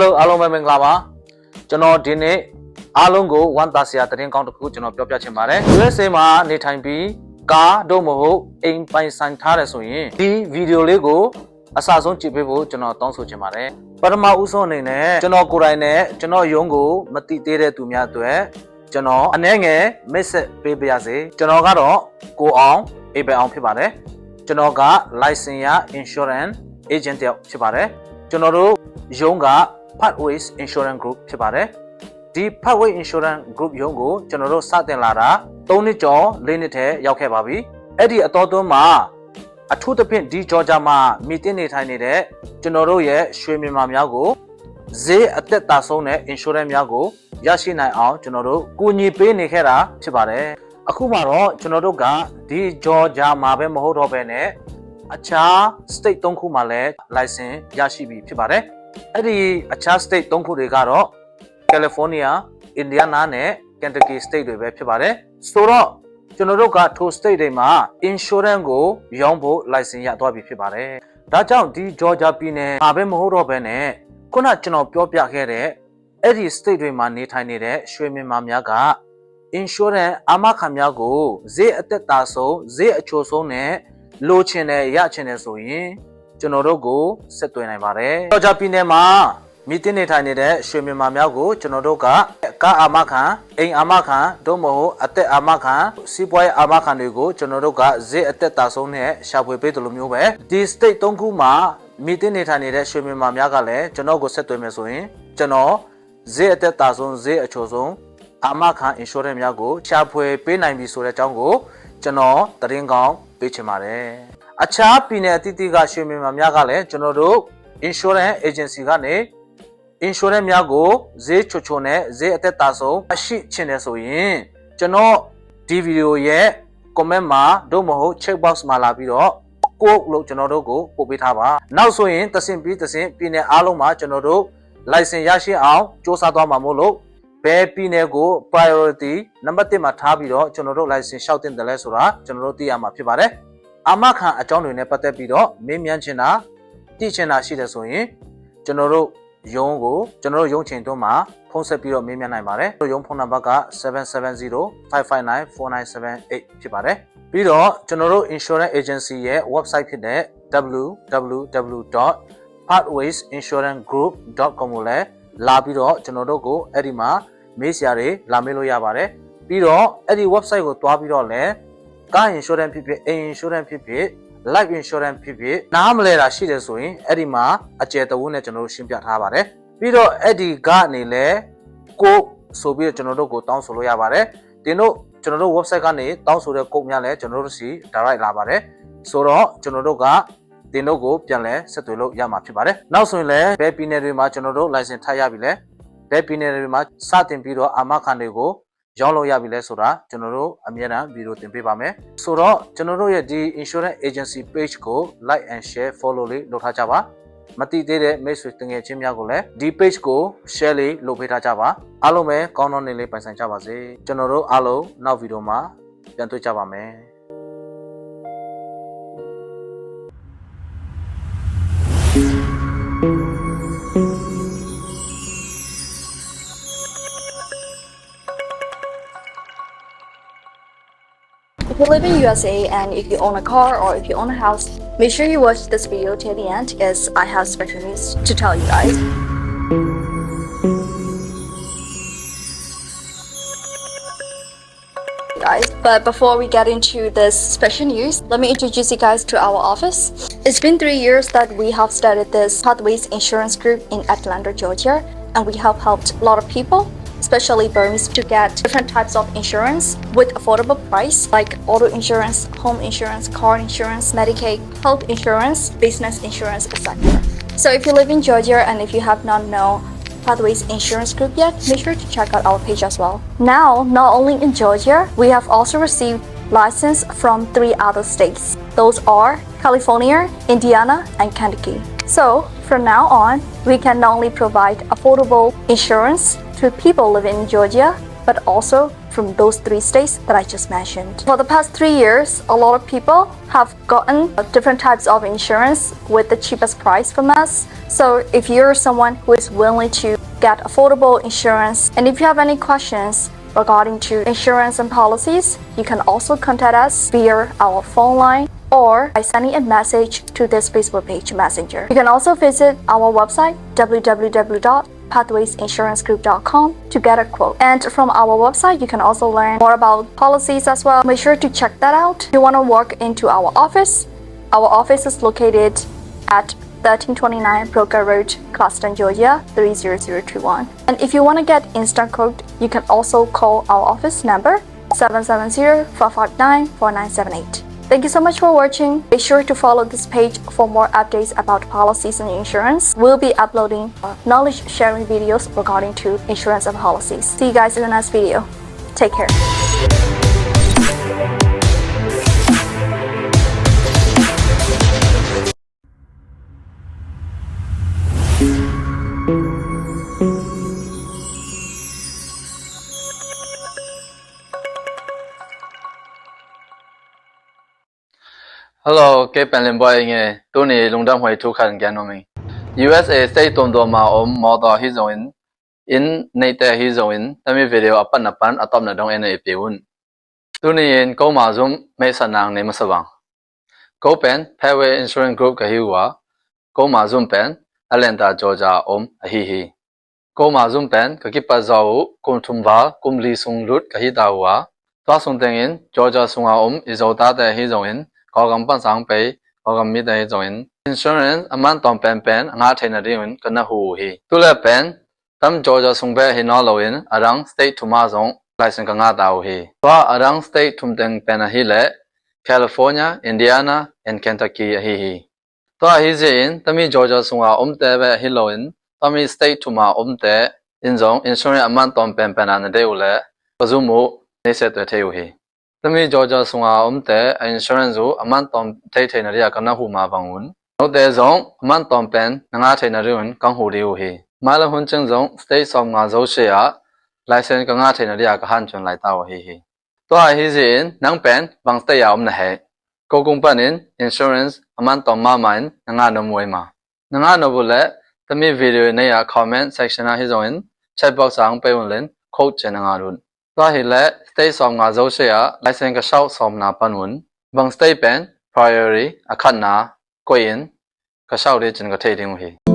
Hello အားလုံးပဲမင်္ဂလာပါကျွန်တော်ဒီနေ့အားလုံးကိုဝမ်းသာစရာသတင်းကောင်းတစ်ခုကျွန်တော်ပြောပြချင်ပါတယ် USA မှာနေထိုင်ပြီးကားတို့မဟုတ်အိမ်ပိုင်ဆိုင်ထားတယ်ဆိုရင်ဒီဗီဒီယိုလေးကိုအစဆုံးကြည့်ပေးဖို့ကျွန်တော်တောင်းဆိုချင်ပါတယ်ပထမဦးဆုံးအနေနဲ့ကျွန်တော်ကိုယ်တိုင်နဲ့ကျွန်တော်ရုံးကိုမတိသေးတဲ့သူများအတွက်ကျွန်တော်အနည်းငယ်မိတ်ဆက်ပေးပါရစေကျွန်တော်ကတော့ကိုအောင်အေးပဲအောင်ဖြစ်ပါတယ်ကျွန်တော်က license ရ insurance agent တယောက်ဖြစ်ပါတယ်ကျွန်တော်တို့ရုံးက Pathways Insurance Group ဖြစ်ပါတယ်ဒီ Pathway Insurance Group ရုံးကိုကျွန်တော်တို့စတင်လာတာ3နှစ်ကျော်4နှစ်ထဲရောက်ခဲ့ပါပြီအဲ့ဒီအတော်သွန်းမှာအထူးသဖြင့်ဒီဂျော်ဂျာမှာမိတင်နေထိုင်နေတဲ့ကျွန်တော်တို့ရဲ့ရွှေမြန်မာများကိုဈေးအသက်သာဆုံးတဲ့ insurance များကိုရရှိနိုင်အောင်ကျွန်တော်တို့ကူညီပေးနေခဲ့တာဖြစ်ပါတယ်အခုမှတော့ကျွန်တော်တို့ကဒီဂျော်ဂျာမှာပဲမဟုတ်တော့ဘဲနဲ့အခြား state 3ခုမှာလည်း license ရရှိပြီဖြစ်ပါတယ် အဲ့ဒီအခြား state 3ခုတွေကတော့ California, Indiana နဲ့ Kentucky state တွေပဲဖြစ်ပါတယ်ဆိုတော့ကျွန်တော်တို့ကထို state တွေမှာ insurance ကိုရောင်းဖို့ license ရသွားပြီဖြစ်ပါတယ်ဒါကြောင့်ဒီ Georgia ပြည်နယ်မှာပဲမဟုတ်တော့ဘဲနဲ့ခုနကျွန်တော်ပြောပြခဲ့တဲ့အဲ့ဒီ state တွေမှာနေထိုင်နေတဲ့ရွှေမြန်မာများက insurance အာမခံများကိုဈေးအသက်သာဆုံးဈေးအချိုဆုံးနဲ့လိုချင်တယ်ရချင်တယ်ဆိုရင် ကျွန်တော်တို့ကိုဆက်သွယ်နိုင်ပါတယ်။ Georgia ပြည်နယ်မှာမိတင်နေထိုင်နေတဲ့ရွှေမြန်မာများကိုကျွန်တော်တို့ကကားအာမခံအိမ်အာမခံတို့မဟုတ်အသက်အာမခံစီးပွားရေးအာမခံတွေကိုကျွန်တော်တို့ကဈေးအသက်သာဆုံးနဲ့ရှာဖွေပေးတယ်လို့မျိုးပဲဒီ state ၃ခုမှာမိတင်နေထိုင်နေတဲ့ရွှေမြန်မာများကလည်းကျွန်တော်ကိုဆက်သွယ်မယ်ဆိုရင်ကျွန်တော်ဈေးအသက်သာဆုံးဈေးအချိုဆုံးအာမခံ insurance များကိုရှာဖွေပေးနိုင်ပြီဆိုတဲ့အကြောင်းကိုကျွန်တော်သတင်းကောင်းပေးချင်ပါတယ်။ အခြားပြည်နယ်အသီးသီးကရွှေမြန်မာများကလည်းကျွန်တော်တို့ insurance agency ကနေ insurance များကိုဈေးချိုချိုနဲ့ဈေးအသက်သာဆုံးအရှိချင်တယ်ဆိုရင်ကျွန်တော်ဒီဗီဒီယိုရဲ့ comment မှာတို့မဟုတ် check box မှာလာပြီးတော့ကိုလို့ကျွန်တော်တို့ကိုပို့ပေးထားပါနောက်ဆိုရင်တဆင့်ပြီးတဆင့်ပြည်နယ်အားလုံးမှာကျွန်တော်တို့ license ရရှိအောင်စ조사သွားမှာမို့လို့ဘယ်ပြည်နယ်ကို priority နံပါတ်1မှာထားပြီးတော့ကျွန်တော်တို့ license လျှောက်တင်တယ်လဲဆိုတာကျွန်တော်တို့သိရမှာဖြစ်ပါတယ် အာမခံအကြောင်းတွေနဲ့ပတ်သက်ပြီးတော့မေးမြန်းချင်တာသိချင်တာရှိတယ်ဆိုရင်ကျွန်တော်တို့ရုံးကိုကျွန်တော်တို့ရုံးချိန်တွန်းမှာဖုန်းဆက်ပြီးတော့မေးမြန်းနိုင်ပါတယ်။ရုံးဖုန်းနံပါတ်က7705594978ဖြစ်ပါတယ်။ပြီးတော့ကျွန်တော်တို့ insurance agency ရဲ့ website ဖြစ်တဲ့ www.pathwaysinsurancegroup.com ကိုလည်းလာပြီးတော့ကျွန်တော်တို့ကိုအဲ့ဒီမှာမေးစရာတွေလာမေးလို့ရပါတယ်။ပြီးတော့အဲ့ဒီ website ကိုတွားပြီးတော့လည်း ကား insurance ဖြစ်ဖြစ်အိမ် insurance ဖြစ်ဖြစ် life insurance ဖြစ်ဖြစ်နားမလဲတာရှိတယ်ဆိုရင်အဲ့ဒီမှာအကျယ်တဝန်းနဲ့ကျွန်တော်တို့ရှင်းပြထားပါတယ်ပြီးတော့အဲ့ဒီကနေလဲကိုဆိုပြီးတော့ကျွန်တော်တို့ကိုတောင်းဆိုလို့ရပါတယ်တင်တို့ကျွန်တော်တို့ website ကနေတောင်းဆိုတဲ့ကုတ်များလဲကျွန်တော်တို့စီ direct လာပါတယ်ဆိုတော့ကျွန်တော်တို့ကတင်တို့ကိုပြန်လဲဆက်သွယ်လို့ရမှာဖြစ်ပါတယ်နောက်ဆိုရင်လည်းဘယ်ပြည်နယ်တွေမှာကျွန်တော်တို့ license ထားရပြီလဲဘယ်ပြည်နယ်တွေမှာစတင်ပြီးတော့အာမခံတွေကို ရောင်းလို့ရပြီလဲဆိုတာကျွန်တော်တို့အမြဲတမ်းဗီဒီယိုတင်ပေးပါမယ်ဆိုတော့ကျွန်တော်တို့ရဲ့ဒီ insurance agency page ကို like and share follow လေးလုပ်ထားကြပါမတိသေးတဲ့မိတ်ဆွေတငယ်ချင်းများကိုလည်းဒီ page ကို share လေးလုပ်ပေးထားကြပါအားလုံးပဲကောင်းကောင်းနေလေးပိုင်ဆိုင်ကြပါစေကျွန်တော်တို့အားလုံးနောက်ဗီဒီယိုမှာပြန်တွေ့ကြပါမယ် If you live in USA and if you own a car or if you own a house, make sure you watch this video till the end as I have special news to tell you guys. Guys, but before we get into this special news, let me introduce you guys to our office. It's been three years that we have started this Pathways Insurance Group in Atlanta, Georgia, and we have helped a lot of people especially Burmese, to get different types of insurance with affordable price like auto insurance, home insurance, car insurance, Medicaid, health insurance, business insurance, etc. So if you live in Georgia and if you have not known Pathways Insurance Group yet, make sure to check out our page as well. Now, not only in Georgia, we have also received license from three other states. Those are California, Indiana, and Kentucky. So, from now on, we can not only provide affordable insurance to people living in Georgia, but also from those three states that I just mentioned. For the past three years, a lot of people have gotten different types of insurance with the cheapest price from us. So if you're someone who is willing to get affordable insurance and if you have any questions regarding to insurance and policies, you can also contact us via our phone line or by sending a message to this Facebook page messenger. You can also visit our website www.pathwaysinsurancegroup.com to get a quote. And from our website, you can also learn more about policies as well. Make sure to check that out. If you want to walk into our office, our office is located at 1329 Broker Road, Claston, Georgia 30021. And if you want to get instant quote, you can also call our office number 770-459-4978. Thank you so much for watching. Be sure to follow this page for more updates about policies and insurance. We'll be uploading uh, knowledge sharing videos regarding to insurance and policies. See you guys in the next video. Take care. Hello, ke panlin boy nge to ne longdam hoi thu khan gyan nomi. USA state ton do ma om mo do hi zoin in nei te hi zoin tami video apan apan atom na dong ene peun. Tu ne yen ko ma zum me sanang ne masawang. Ko pen Pathway Insurance Group ka hi wa ko ma zum pen Atlanta Georgia om a hi hi. Ko ma zum pen ka ki pa zaw kum thum ba kum li sung lut ka hi da wa. Twa sung tengin Georgia sunga om izota te hi zoin organ ban sang pe organ mi dai join insurance aman tom pen pen anga thaina de win kana hu he tu le pen tam georgia sung be he no lo in arang state to ma zong license ka nga da ho he twa arang state thum teng pen a he le california indiana and kentucky a he he twa he je in tami georgia sung a om te be he lo in tami state to ma om te in zong insurance aman tom pen pen an de ho le ပစုမို့နေဆက်သွဲထဲ ਉ ဟေ တမီဂျော်ဂျာဆုံအောင်အုံးတဲ့ insurance ကိုအမန်တောင်ထိတ်ထိန်ရရကနဟုမှာပန်ဝန်ဟုတ်တဲ့ဆုံးအမန်တောင်ပန်ငါထိန်ရရင်ကောင်းဟူလေးကိုဟေမာလဟွန်ကျင်းဆုံး state ဆောင်ငါဇောရှေရ license ကငါထိန်ရရကဟန်ချွန်လိုက်တော့ဟေဟေတော့ဟေစင်နန်းပန်ဘန်စတဲ့ရအောင်နဟဲကိုကုံပန် insurance အမန်တောင်မမိုင်းငါနမွေးမှာငါနဘလက်တမီဗီဒီယိုနဲ့ရ comment section ဟေဇွန် chat box အောင်ပေးဝင်လင် code ချင်ငါရုံ ตัวหิเลสเตย์สองงาโซเชียไลเซนก็เช่าสมนาปันวุนบางสเตย์เป็น Sahile stay som nga zo shea license ka shau som na panun bang stay pen priority akhat na koyin ka shau de chin ka thei ding hi